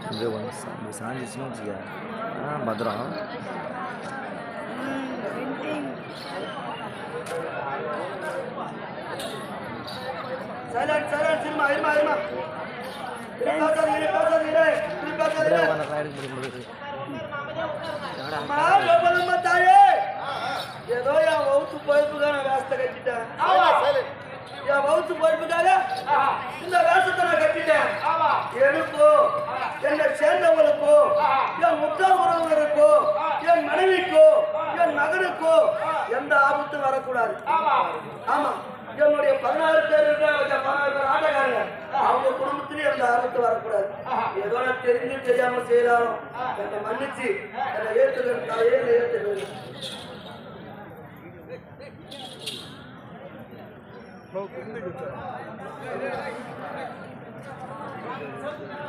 Bisaan जिसने किया है बद रहा ఏదో యా వౌతు పొదుపుగా వేస్త గట్టిట యా వౌతు పొదుపుగా ఇంత వేస్తన గట్టిట ఏనుకో என்னை சேர்ந்தவங்களுக்கோ என் முக்கால் உறவுகளுக்கோ என் மனைவிக்கோ என் மகனுக்கோ எந்த ஆபத்தும் வரக்கூடாது. ஆமா என்னுடைய பதினாறு பேர் பதினாறு பேர் ஆட்டக்காரங்க. அவங்க குடும்பத்திலயும் எந்த ஆபத்து வரக்கூடாது. ஏதோ நான் தெரிஞ்சு தெரியாம செய்யலாம் என்னை மன்னிச்சு என்னை ஏற்றுக்கிறேன் தாயே ஏற்றுக்கிறேன் இந்த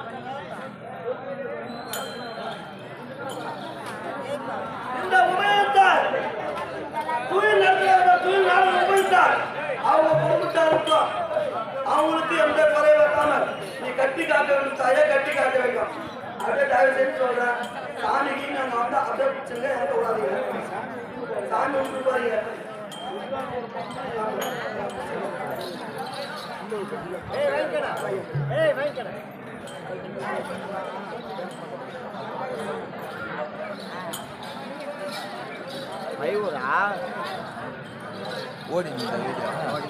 கட்டி காக்க வேண்டும் தாயே கட்டி காக்க வேண்டும் அப்படியே தயவு செய்து சொல்றேன். சாமிக்கு நம்ம வந்து அப்படியே பிடிச்சுங்க இறக்க கூடாதீங்க சாமி விட்டு மையூரா ஓடி ஓடி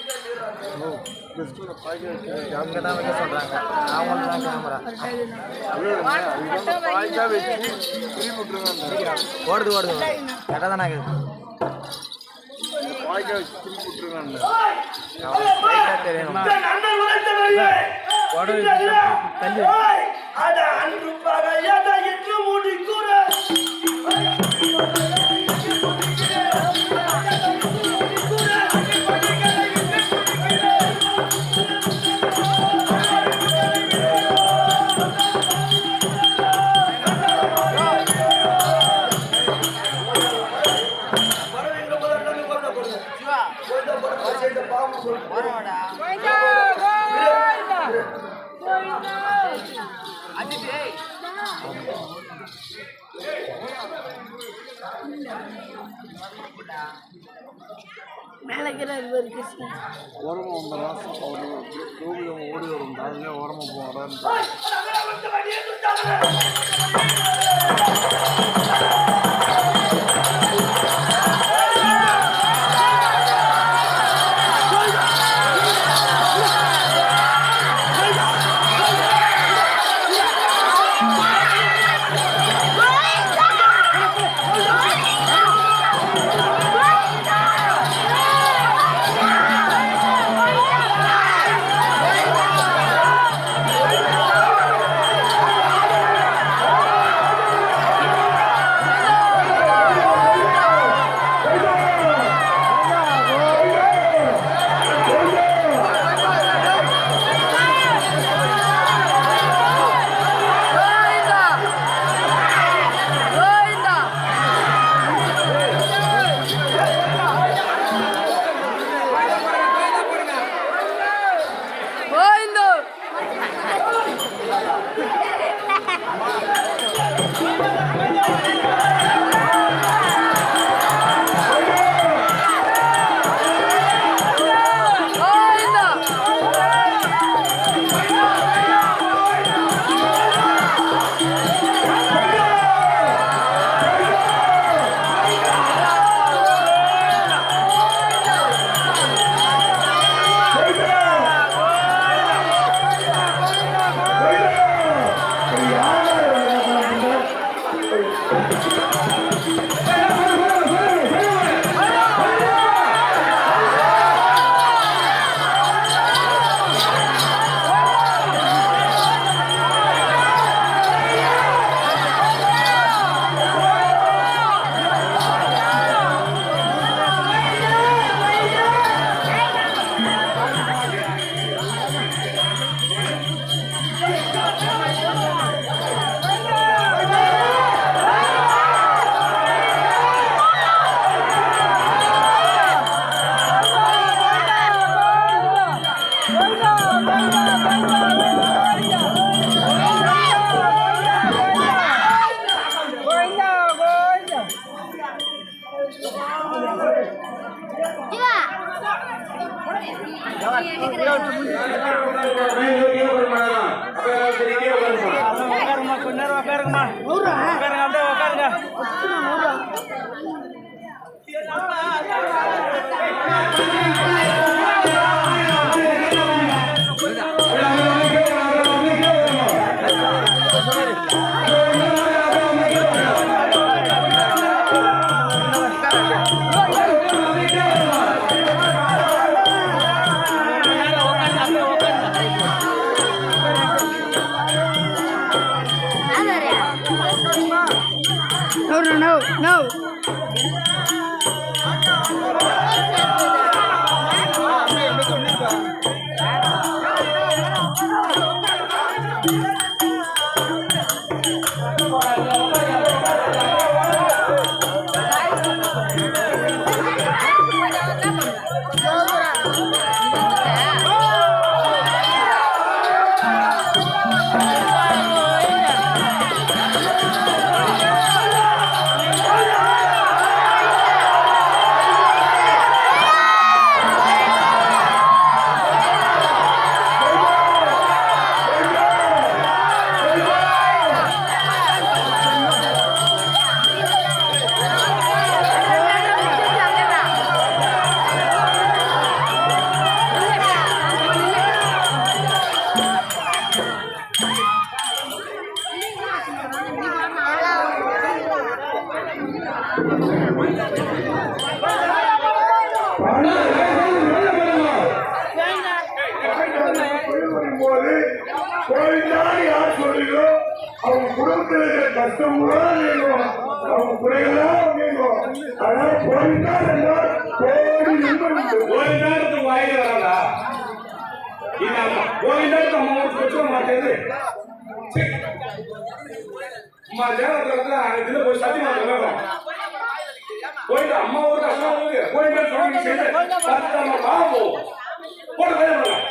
அங்க தான் வைக்க சொல்றாங்க அவங்களுக்கு தான் கேமரா ஓடுது ஓடுது கரெக்டாக தானே தெரியணும் தள்ளி. Tchau! அம்மா ஜனத்துல இதுல போய் சத்தியமா போயிட்டு அம்மா ஒரு கஷ்டம் இருக்கு போயிட்டு சொல்லி சத்தியமா பாவம் போட்டு கல்யாணம்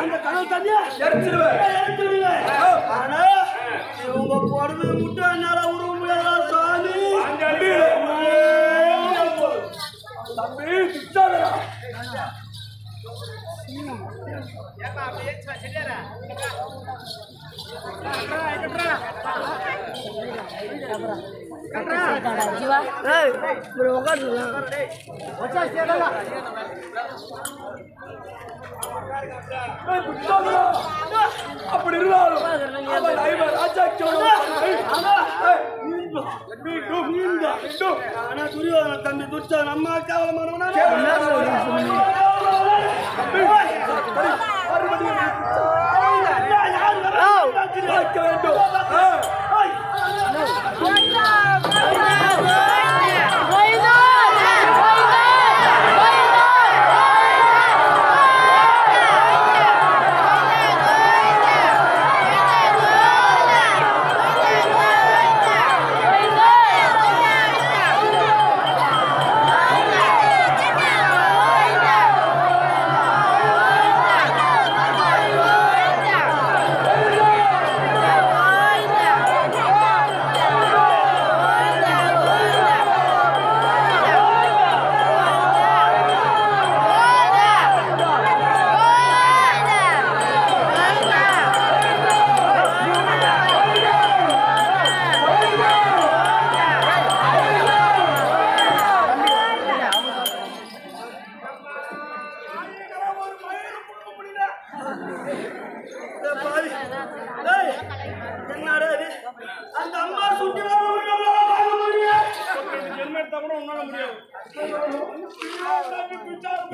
அந்த கடல் தண்ணியா எடுத்துருவேன் எடுத்துருவேன் ஆனா உங்க கொடுமை முட்டை என்னால உருவ முடியாதா சாமி. தம்பி பிச்சாதரா ஏப்பா அப்படியே சரியாரா ஜீவா உட்காந்து அப்படி இருந்தாலும் ராஜா ஆனா துரியோதன தம்பி துர்ச்சோதன் அம்மா கேவலமானவனா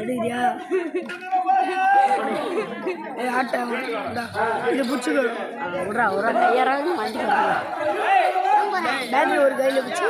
எடுக்கிறியா ஏ ஆட்டம் இந்தா, இது பிடிச்சிக்கோ. விட்றா ஒரு வண்டி பேட்டரி ஒரு கையில் பிடிச்சி.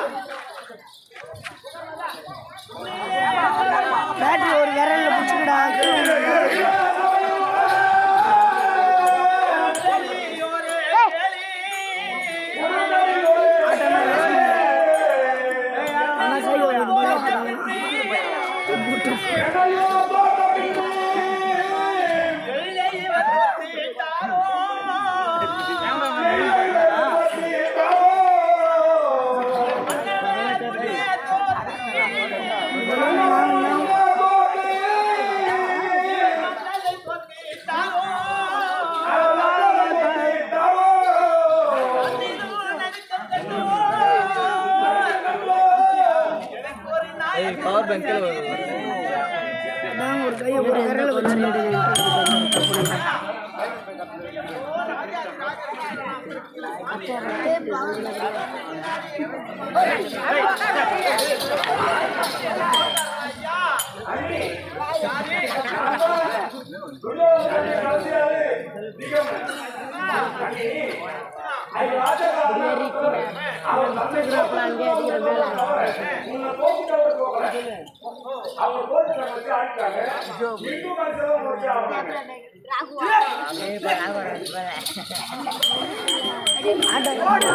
பேங்க்கில் அதான் ஒரு கையை ஒரு விரல்ல வச்சு அவர் தந்தைக்கு அங்கே அடிக்கிற மேல உன்னை போட்டு அவர் போகல அவங்க போட்டு நமக்கு ஆடிட்டாங்க இன்னும் மனுஷன் முடிச்சு ஆகணும் ஆட்டோ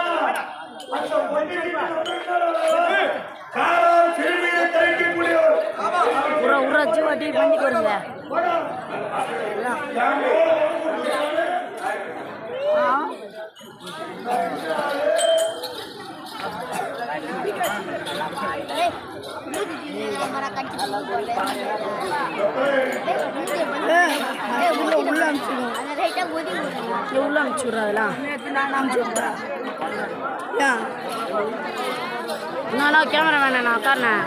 உர உர ஜீவாட்டி பண்ணிட்டு வருங்க உள்ள உள்ள அனுப்பிச்சிடும் உள்ள அனுப்பிச்சுடுறா அதெல்லாம் அனுப்பிச்சுடுறேன் நானா கேமரா வேணா நான்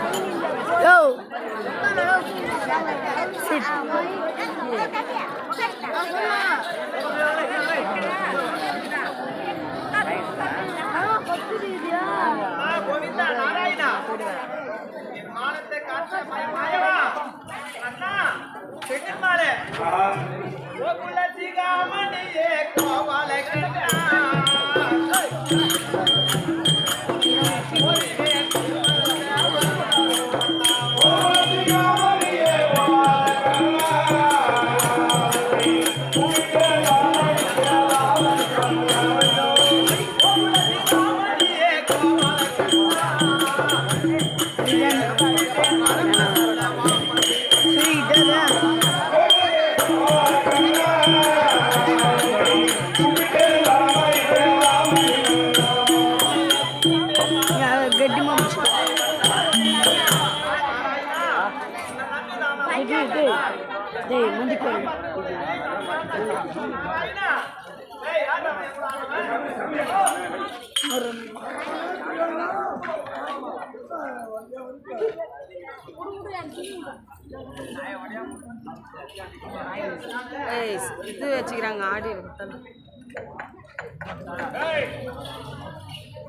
யோ கோவிந்தா நாராயணா என் மானத்தை காத்த மயமாயவா அண்ணா செட்டிமாலே கோகுல சிகாமணியே கோபால கண்டா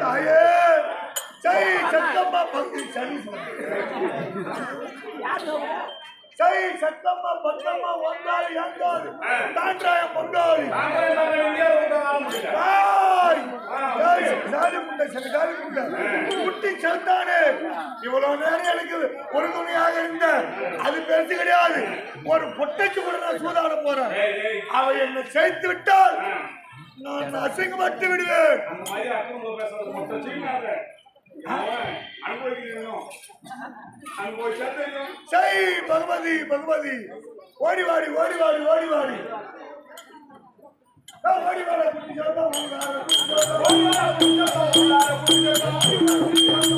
தாயே ஜெய் சத்தம்மா பங்கு சனி ஜெய் சத்தம்மா பத்தம்மா வந்தாரு ஏந்தாரு தாண்டாயம் கொண்டாரு குட்டி சேர்ந்தானே இவ்வளவு நேரம் எனக்கு ஒரு துணையாக இருந்த. அது பெருசு கிடையாது. ஒரு பொட்டைக்கு கூட நான் சூதாட போறேன். அவை சேர்த்து விட்டால் நான் அசிங்கப்பட்டு விடுவேன். செய் பகவதி பகவதி ஓடி வாடி ஓடி வாடி ஓடி வாடி ஓடி வாடி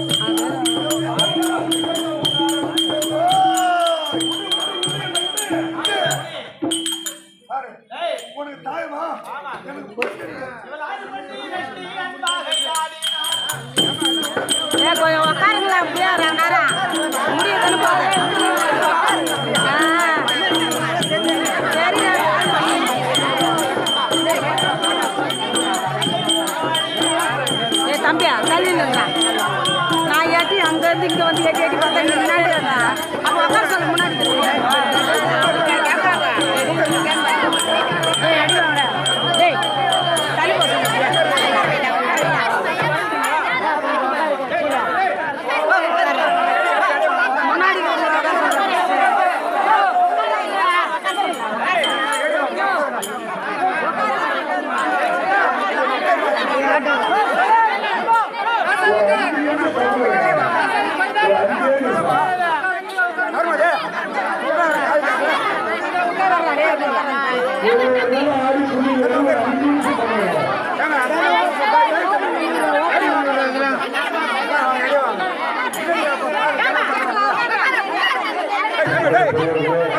Hey!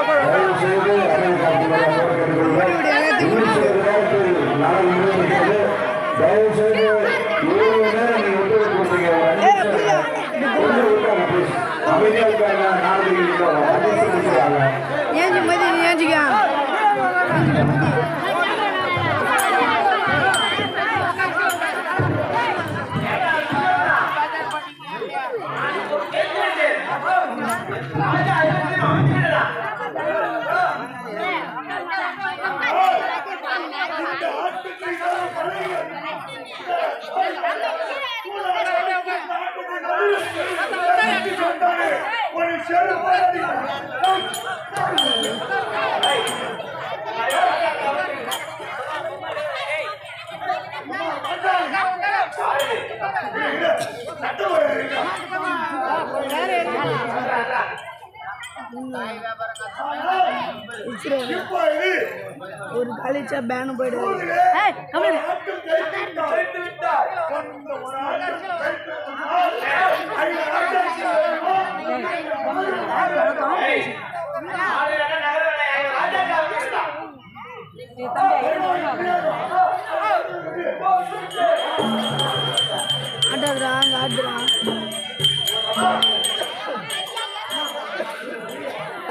ஒரு காலேஜா பேனு போயிடுவாரு ஊரிலே ஏய், கம்முனு. ஒரு ஆட்டம் ஜெயித்து விட்டார். அந்த ஒரு ஆட்டம் ஜெயித்து விட்டால், ஐந்து ஆட்டத்துக்கு ஆட்டாதுரா அங்க ஆடுறா ஆடுறா பார்த்துடா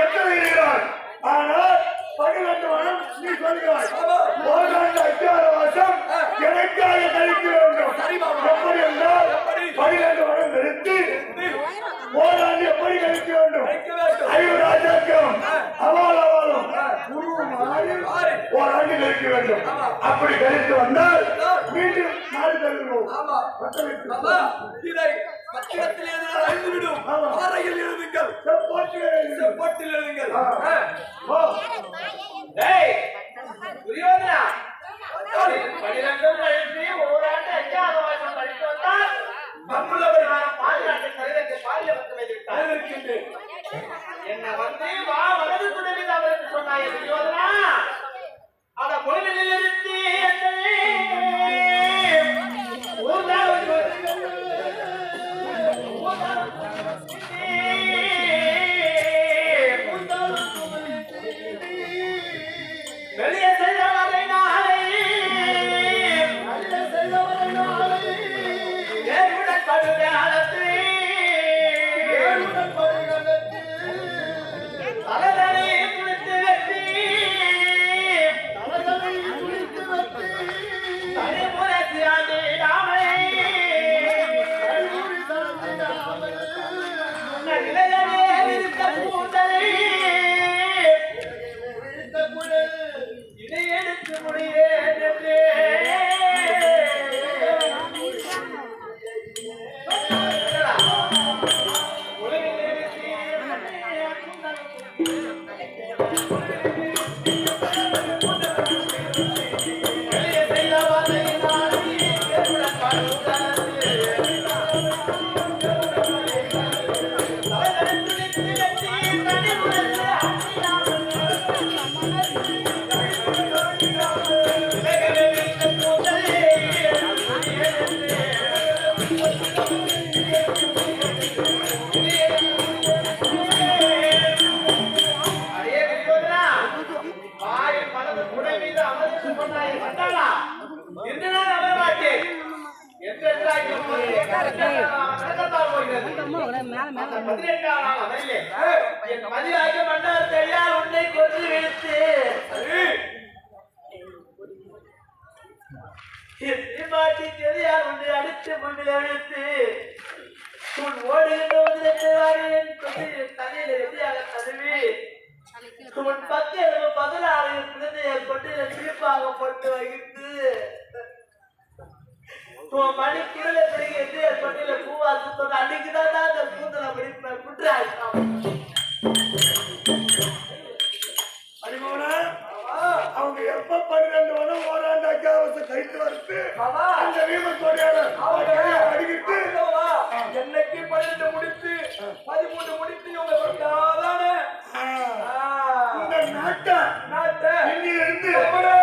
கட்டளையிடுகிறாய் ஆனால் பன்னிரண்டு வனம் நீ சொல்கிறாய். ஓராண்டு அத்தியாவசம் எனக்காக கழிக்க வேண்டும். எப்படி என்றால் பன்னிரண்டு வனம் நிறுத்தி ஓராண்டு எப்படி கழிக்க வேண்டும்? ஐந்து ராஜாக்கம் அவால் அவாலும் ஓராண்டு கழிக்க வேண்டும். அப்படி கழித்து வந்தால் மீண்டும் நாடு தருகிறோம். பத்திரத்தில் எழுதினால் அழிந்துவிடும் பாறையில் எழுதுங்கள் செப்போட்டில் எழுதுங்கள் துரியோதனா. பனிரெண்டும் கழித்து ஓராண்டு அஞ்சாவது வருஷம் கழித்து வந்தால் என்ன வந்து வா வலது துணை அவருக்கு சொன்னாய் அத பொழுதில் இருந்து என்னை தீமாட்டி தெரியால் உன்னை அடித்து முன்னில் அழித்து உன் ஓடுகின்ற முதலெட்டுவாரி என் தழுவி உன் பத்து பதினாறு குழந்தையை கொண்டு சிரிப்பாக போட்டு வகித்து உன் மணி கீழே பிறகு எது கொண்டில பூவா சுத்தம் அன்னைக்குதான் தான் அந்த கூந்தல பிடிப்பேன் குற்றாயிட்டான் அவங்க எப்ப பன்னிரண்டு வனம் ஓராண்டு அத்தியாவசம் கழித்து வருது அந்த வீமத்தோடையாளர் அடிக்கிட்டு என்னைக்கு பன்னெண்டு முடித்து பதிமூணு முடித்து இவங்க கொண்டாதானே இந்த நாட்டை நாட்டை இன்னிலிருந்து தமிழே!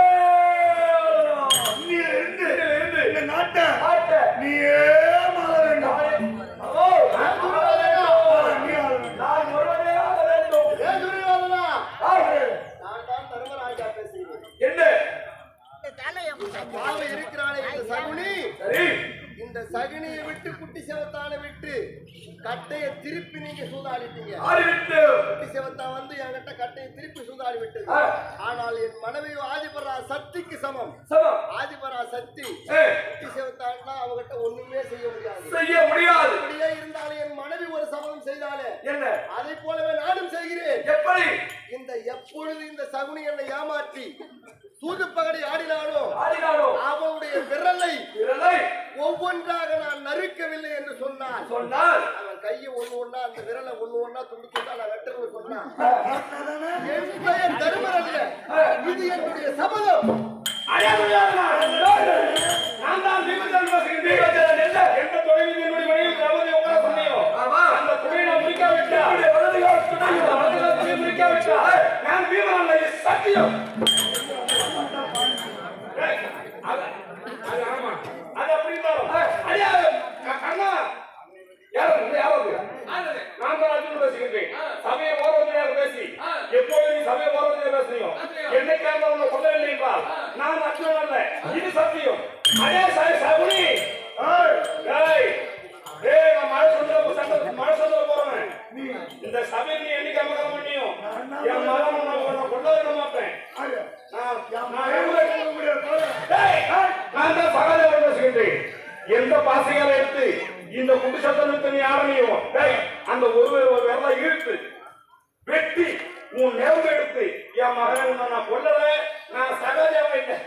இன்னிலிருந்து இருந்து இந்த நாட்டை நாட்டை நீயே மாற வேண்டும் ஓ நான் ஆள வேண்டும். நீ ஆள வேண்டும். நான் ஒருவனே ஆள வேண்டும் ஆளு. என்ன பாவை இருக்கிறாளே இந்த சகுனி சரி இந்த சகுனியை விட்டு குட்டி சேவத்தானை விட்டு கட்டையை திருப்பி நீங்க சூதாடிட்டீங்க. சிவத்தா வந்து என்கிட்ட கட்டையை திருப்பி சூதாடி விட்டது. ஆனால் என் மனைவி ஆதிபரா சக்திக்கு சமம். ஆதிபரா சக்தி சிவத்தான்னா அவகிட்ட ஒண்ணுமே செய்ய முடியாது. செய்ய முடியாது. அப்படியே இருந்தாலும் என் மனைவி ஒரு சமம் செய்தாலே என்ன? அதை போலவே நானும் செய்கிறேன். எப்படி? இந்த எப்பொழுது இந்த சகுனி என்னை ஏமாற்றி சூது பகடை ஆடினானோ? அவனுடைய விரலை விரலை ஒவ்வொன்றாக நான் நறுக்கவில்லை என்று சொன்னான் சொன்னால் கையை ஒண்ணு ஒண்ணா அந்த விரலை ஒண்ணு ஒண்ணா துண்டு துண்டா நான் வெட்டுறது சொன்னான் என் பெயர் தருமரல்ல இது என்னுடைய சபதம் நான் தான் தீபத்தன் பேசுகிறேன். எந்த தொழிலில் என்னுடைய மனைவி திரௌபதி உட்கார சொன்னியோ? அந்த துணியை நான் முடிக்காவிட்டா, வலது கால் முடிக்காவிட்டா, நான் சத்தியம். அது- அப்படி இருந்தாலும், ஐயா, க- கண்ணா, நான் தான் அர்ஜுனன் பேசுகின்றேன். சமய ஓரவத்தினர் பேசி எப்பொழுது நீ சமய ஓரவத்தினர் பேசுறியோ என்னைக்காக உன்னை கொல்லவில்லை என்றால் நான் அர்ஜுனன் அல்ல. இது சத்தியம். அதே ச- சகுனி. இந்த சபையில் நீ என்னைக்கு அமரம் பண்ணியும் என் மகன் உன்னை கொல்ல விட மாட்டேன். நான் தான் சகாதேவன் பேசுகின்றேன். எந்த பாசைகளை எடுத்து இந்த குண்டு சத்தத்தை நீ அந்த ஒரு ஒரு விரலை இழுத்து வெட்டி உன் நேரம் எடுத்து என் மகனை நான் கொல்லல நான் சகாதேவன் இல்லை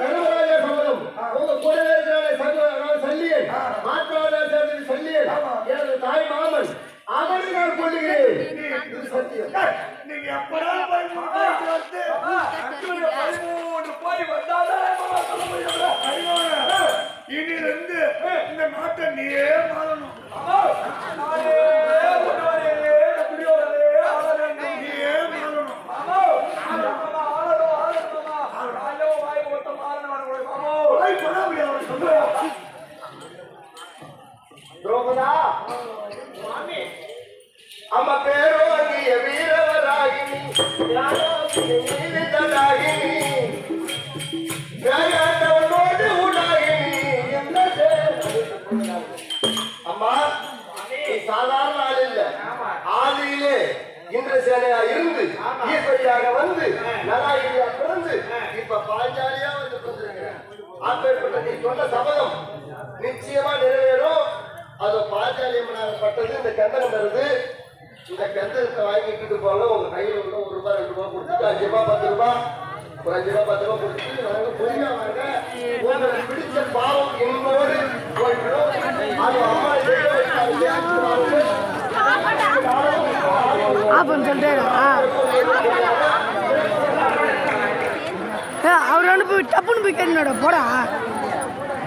தர்மராஜா சபதம் உங்க கூடவே இருக்கிறானே சங்க- சல்லியன் மாற்றாளர் சேர்ந்தது சல்லியன் எனது தாய் மாமன் அவனை நான் கொள்ளுகிறேன் இது சத்தியம் நீங்க எப்படா போய் முன்னாடி வந்து பதிமூணு போய் வந்தாலே மகன் சொல்ல முடியாது. இனிலிருந்து இந்த நாட்டை நீயே மாறணும் அம்மா, நானே ஒருவனே, துரியோதனே, ஆளவேண்டும். நீயே மாறணும் அம்மா, ஆளணுமா, ஆளணும், ஆளணுமா. ஐயோ, வாய் மொத்தம் ஆளணும், ஆளணும். அம்மா. போய் பண்ண முடியாது சொல்லுவேன் துரோபதா அம்ம பேரோகிய வீரவராகினி யாரோகிய நீலிதராகினி வேகாண்டவனோடு உடாகினி எந்த சேவகி. அம்மா நீ சாதாரண ஆள் இல்ல. ஆதியிலே இந்திரசேனையா இருந்து ஈஸ்வரியாக வந்து நலாயிரியா பிறந்து இப்ப பாஞ்சாலியா வந்து பிறந்திருக்கிறேன் அப்பேற்பட்ட நீ சொன்ன சபதம் நிச்சயமா நிறைவேறும். அது பாஞ்சாலியம்மனாக பட்டது இந்த கந்தகம் வருது. இந்த கந்தகத்தை வாங்கிக்கிட்டு போங்க உங்க கையில உள்ள ஒரு ரூபாய் ரெண்டு ரூபாய் கொடுத்துட்டு அஞ்சு ரூபாய் பத்து ரூபாய் ஒரு அஞ்சு ரூபாய் பத்து ரூபாய் பொறுமையா வாங்க உங்களுக்கு பிடிச்ச பாவம் என்னோடு அது அம்மா அவர் அனுப்பி டப்புன்னு போய் கேட்டுனோட போடா.